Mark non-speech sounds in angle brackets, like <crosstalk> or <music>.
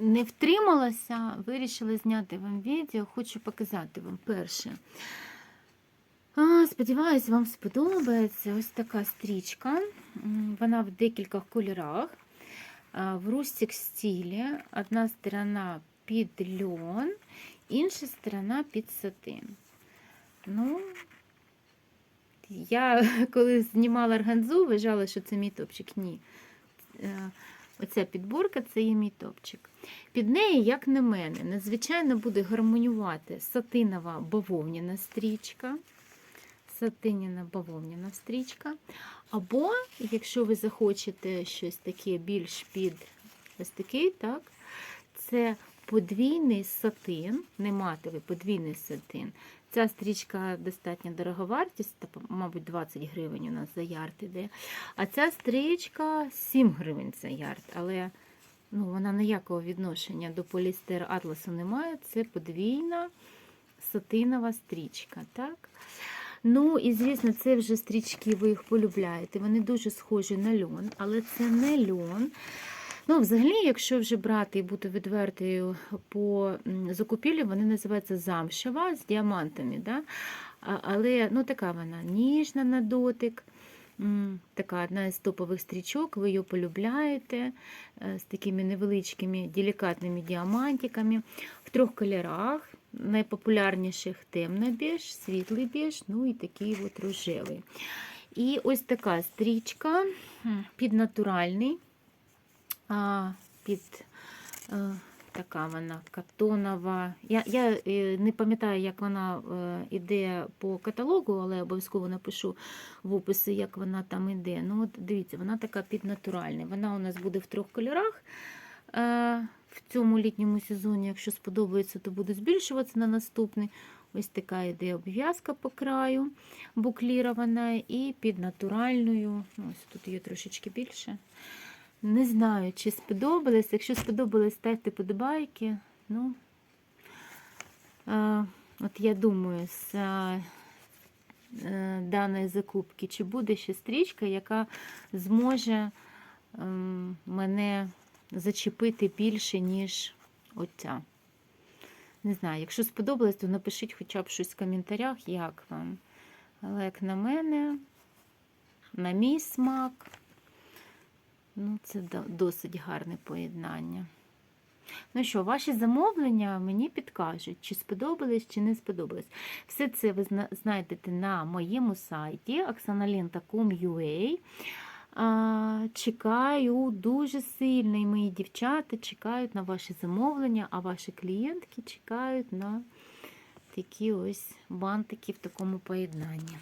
не втрималася, вирішила зняти вам відео. Хочу показати вам перше. А, сподіваюся, вам сподобається ось така стрічка. Вона в декількох кольорах. В рустик стилі. Одна сторона під льон, інша сторона під сатин. Ну, я <laughs> коли знімала органзу, вважала, що це мій топчик. Ні. Оця підборка це є мій топчик. Під неї, як на мене, надзвичайно буде гармонювати сатинова бавовняна стрічка. Сатиняна бавовняна стрічка. Або, якщо ви захочете щось таке більш під ось такий, так, це подвійний сатин, не матовий, подвійний сатин. Ця стрічка достатньо дороговартість, мабуть, 20 гривень у нас за ярд іде. А ця стрічка 7 гривень за ярд. Але ну, вона ніякого відношення до полістер атласу не має. Це подвійна сатинова стрічка. так? Ну, і звісно, це вже стрічки, ви їх полюбляєте. Вони дуже схожі на льон, але це не льон. Ну, взагалі, якщо вже брати і бути відвертою по закупівлі, вони називаються замшева з діамантами. Да? Але ну, така вона ніжна на дотик. Така одна з топових стрічок, ви її полюбляєте е, з такими невеличкими делікатними діамантиками в трьох кольорах. Найпопулярніших темно-біж, світлий біж, ну і такий от рожевий. І ось така стрічка під натуральний, а, під е, така вона катонова. Я, я е, не пам'ятаю, як вона е, іде по каталогу, але обов'язково напишу в описі, як вона там іде. Ну, от дивіться, вона така під натуральний. Вона у нас буде в трьох кольорах. Е, в цьому літньому сезоні, якщо сподобається, то буде збільшуватися на наступний. Ось така йде обв'язка по краю, буклірована, і під натуральною. Ось тут її трошечки більше. Не знаю, чи сподобалось. Якщо сподобалось, ставте подобайки. Ну, е, от я думаю, з е, е, даної закупки, чи буде ще стрічка, яка зможе ем, мене зачепити більше, ніж оця. Не знаю, якщо сподобалось, то напишіть хоча б щось в коментарях, як вам. Але як на мене, на мій смак, ну, це досить гарне поєднання. Ну що, ваші замовлення мені підкажуть, чи сподобались, чи не сподобались. Все це ви знайдете на моєму сайті oxanalenta.com.ua. Чекаю дуже сильно, і мої дівчата чекають на ваші замовлення, а ваші клієнтки чекають на такі ось бантики в такому поєднанні.